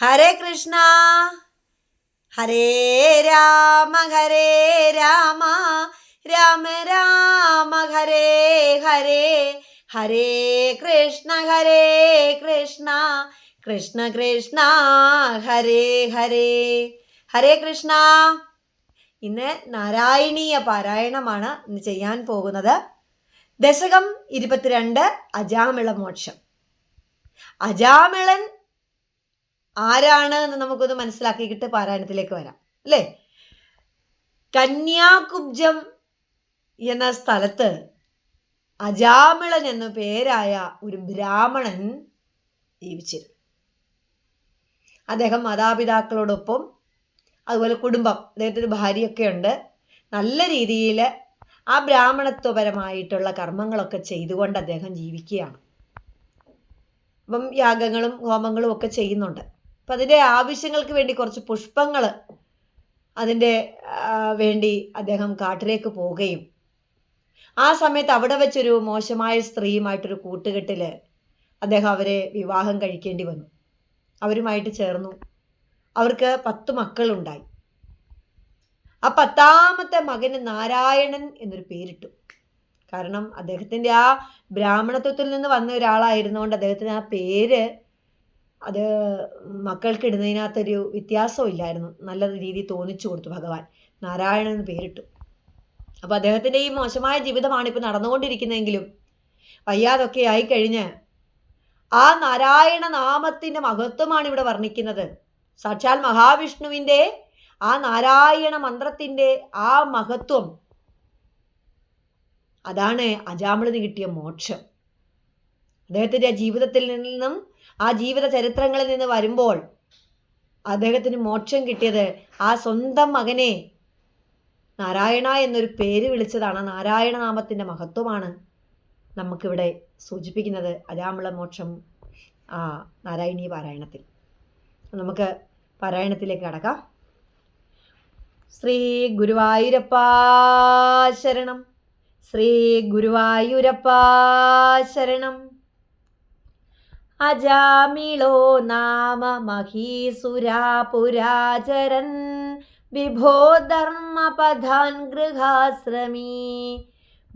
ഹരേ കൃഷ്ണ. ഹരേ രാമ ഹരേ രാമ. രാമ രാമ ഹരേ ഹരേ. ഹരേ കൃഷ്ണ ഹരേ കൃഷ്ണ. കൃഷ്ണ കൃഷ്ണ ഹരേ ഹരേ. ഹരേ കൃഷ്ണ. ഇന്ന് നാരായണീയ പാരായണമാണ് ഇന്ന് ചെയ്യാൻ പോകുന്നത്. ദശകം ഇരുപത്തിരണ്ട് അജാമിള മോക്ഷം. അജാമിളൻ ആരാണ് എന്ന് നമുക്കൊന്ന് മനസ്സിലാക്കിയിട്ട് പാരായണത്തിലേക്ക് വരാം. അല്ലേ? കന്യാകുബ്ജം എന്ന സ്ഥലത്ത് അജാമിളൻ എന്ന പേരായ ഒരു ബ്രാഹ്മണൻ ജീവിച്ചിരുന്നു. അദ്ദേഹം മാതാപിതാക്കളോടൊപ്പം അതുപോലെ കുടുംബം അദ്ദേഹത്തിന് ഭാര്യയൊക്കെ ഉണ്ട്. നല്ല രീതിയിൽ ആ ബ്രാഹ്മണത്വപരമായിട്ടുള്ള കർമ്മങ്ങളൊക്കെ ചെയ്തുകൊണ്ട് അദ്ദേഹം ജീവിക്കുകയാണ്. അപ്പം യാഗങ്ങളും ഹോമങ്ങളും ഒക്കെ ചെയ്യുന്നുണ്ട്. അപ്പം അതിന്റെ ആവശ്യങ്ങൾക്ക് വേണ്ടി കുറച്ച് പുഷ്പങ്ങൾ അതിന്റെ വേണ്ടി അദ്ദേഹം കാട്ടിലേക്ക് പോവുകയും. ആ സമയത്ത് അവിടെ വെച്ചൊരു മോശമായ സ്ത്രീയുമായിട്ടൊരു കൂട്ടുകെട്ടിൽ അദ്ദേഹം അവരെ വിവാഹം കഴിക്കേണ്ടി വന്നു. അവരുമായിട്ട് ചേർന്നു. അവർക്ക് പത്ത് മക്കളുണ്ടായി. ആ പത്താമത്തെ മകന് നാരായണൻ എന്നൊരു പേരിട്ടു. കാരണം അദ്ദേഹത്തിന്റെ ആ ബ്രാഹ്മണത്വത്തിൽ നിന്ന് വന്ന ഒരാളായിരുന്നുകൊണ്ട് അദ്ദേഹത്തിന് ആ പേര് അത് മക്കൾക്ക് ഇടുന്നതിനകത്തൊരു വ്യത്യാസവും ഇല്ലായിരുന്നു നല്ല രീതിയിൽ തോന്നിച്ചു കൊടുത്തു ഭഗവാൻ. നാരായണൻ എന്ന് പേരിട്ടു. അപ്പോൾ അദ്ദേഹത്തിന്റെ ഈ മോശമായ ജീവിതമാണ് ഇപ്പോൾ നടന്നുകൊണ്ടിരിക്കുന്നതെങ്കിലും വയ്യാതൊക്കെ ആയിക്കഴിഞ്ഞ് ആ നാരായണ നാമത്തിന്റെ മഹത്വമാണ് ഇവിടെ വർണിക്കുന്നത്. സാക്ഷാൽ മഹാവിഷ്ണുവിന്റെ ആ നാരായണ മന്ത്രത്തിന്റെ ആ മഹത്വം. അതാണ് അജാമിളിന് കിട്ടിയ മോക്ഷം. അദ്ദേഹത്തിന്റെ ജീവിതത്തിൽ നിന്നും ആ ജീവിത ചരിത്രങ്ങളിൽ നിന്ന് വരുമ്പോൾ അദ്ദേഹത്തിന് മോക്ഷം കിട്ടിയത് ആ സ്വന്തം മകനെ നാരായണ എന്നൊരു പേര് വിളിച്ചതാണ്. നാരായണ നാമത്തിന്റെ മഹത്വമാണ് നമുക്കിവിടെ സൂചിപ്പിക്കുന്നത്. അരാമുള്ള മോക്ഷം ആ നാരായണീയ പാരായണത്തിൽ. നമുക്ക് പാരായണത്തിലേക്ക് കടക്കാം. ശ്രീ ഗുരുവായൂരപ്പാ ശരണം. ശ്രീ ഗുരുവായൂരപ്പാ ശരണം. അജാമിളോ നാമ മഹീസുരാപുരാചരൻ വിഭോ ധർമ്മപഥാൻ ഗൃഹാശ്രമീ.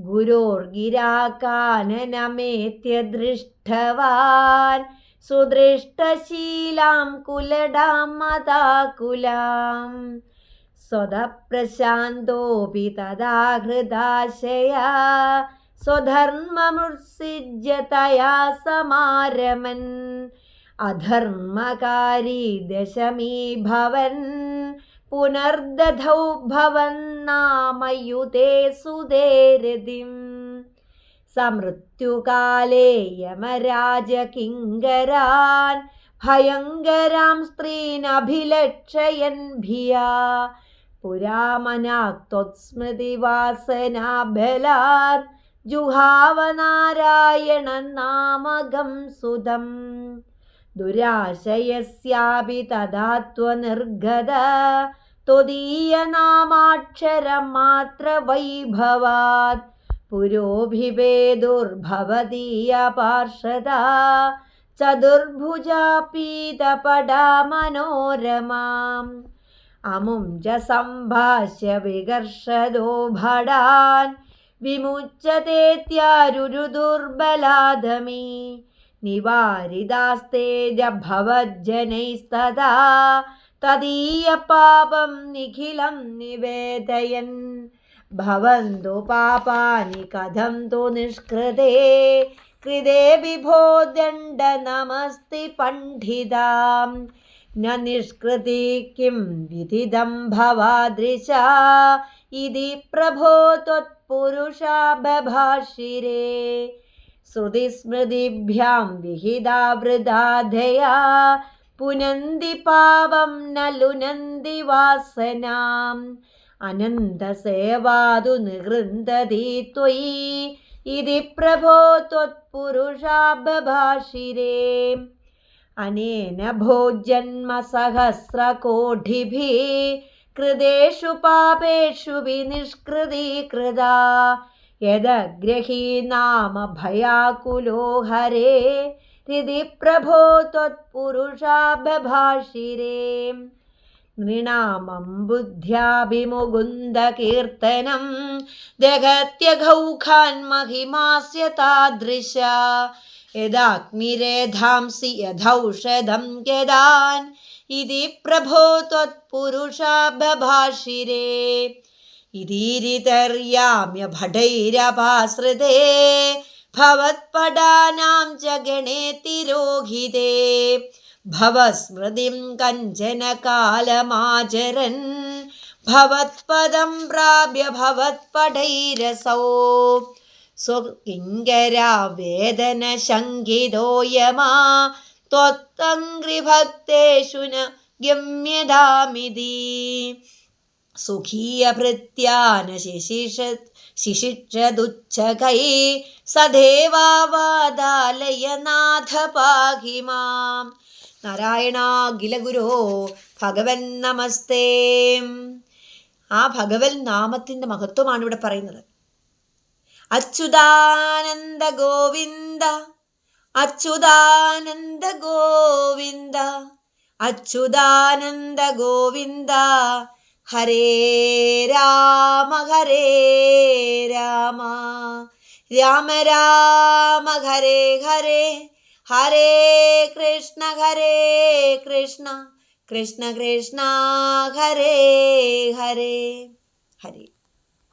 ഗുരോർഗിരാകാനനമേത്യ ദൃഷ്ടവാൻ സുദൃഷ്ടശീലാം കുലടാം മതാകുലാം. സ്വതപ്രശാന്തോപി തഥാ ഹൃദാശയാ സ്വധർമ്മമുത്സിജ്യ തയാ സമാരമൻ. അധർമ്മകാരി ദശമീ ഭവൻ. പുനർദധൗ ഭവന്നാമയുതേ സുതേരതിം. സമൃത്യുകാലേ യമരാജകിങ്കരാൻ ഭയങ്കരാം സ്ത്രീനഭിലക്ഷയൻ ഭിയാ പുരാമനാക്തൊത്സ്മൃതിവാസനാബലാത് जुहावनारायणं नामगं सुधं दुराशयस्यापि तदा त्वनिर्गद त्वदीयनामाक्षरमात्रवैभवात् पुरोभिवेदुर्भवदीयपार्षदा चतुर्भुजा पीतपडा मनोरमाम् अमुं च सम्भाष्य विकर्षदो भडान् विमुच्यतेत्यारुरुदुर्बलादमी निवारिदास्तेज भवज्जनैस्तदा तदीयपापं निखिलं निवेदयन् भवन्तु पापानि कथं तु निष्कृते कृते विभो दण्डनमस्ति पण्डितां न निष्कृति किं विदिदं भवादृशा ഇതി പ്രഭോ ത്വത്പുരുഷാ ബഭാഷിരേ. ശ്രുതിസ്മൃതിഭ്യാം വിഹിതാവൃതാധയാ പുനന്തി പാവം നലുനന്തി വാസനാം. അനന്തസേവാതു നികൃന്ദതി ത്വയി. ഇതി പ്രഭോ ത്വത്പുരുഷാബഭാഷിരേ അനേന ഭോജന്മസഹസ്രകോടിഭിः कृतेषु पापेषु विनिष्कृतीकृता यदग्रही नाम भयाकुलो हरे, हृदि प्रभो त्वत्पुरुषा बभाषिरे। नृणामं बुद्ध्याभिमुकुन्दकीर्तनं जगत्यघौखान्महिमास्य तादृश। यदाग्निरेधांसि यधौषधं यदान् इति प्रभो त्वत्पुरुषाभभाषिरे इदीरितर्याम्यभटैरपाश्रिते भवत्पडानां च गणेतिरोहिते भवस्मृतिं कञ्चन कालमाचरन् भवत्पदं प्राप्य भवत्पटैरसौ स्वकिङ्करा वेदनशङ्कितो यमा त्वत्तङ्घ्रिभक्तेषु न गम्यतामिति സുഖീയഭൃത്യാന ശിശിഷ ശിശിക്ഷതുച്ഛകൈ സദേവാവാദാലയ നാഥ പാഹി മാം നാരായണാഖില ഗുരോ ഭഗവൻ നമസ്തേ ആ ഭഗവൻ നാമത്തിൻ്റെ മഹത്വമാണ് ഇവിടെ പറയുന്നത് അച്യുതാനന്ദ ഗോവിന്ദ അച്യുതാനന്ദ ഗോവിന്ദ അച്യുതാനന്ദ ഗോവിന്ദ ഹരേ രാമ ഹരേ രാമ രാമ രാമ ഹരേ ഹരേ ഹരേ കൃഷ്ണ ഹരേ കൃഷ്ണ കൃഷ്ണ കൃഷ്ണ ഹരേ ഹരേ ഹരേ.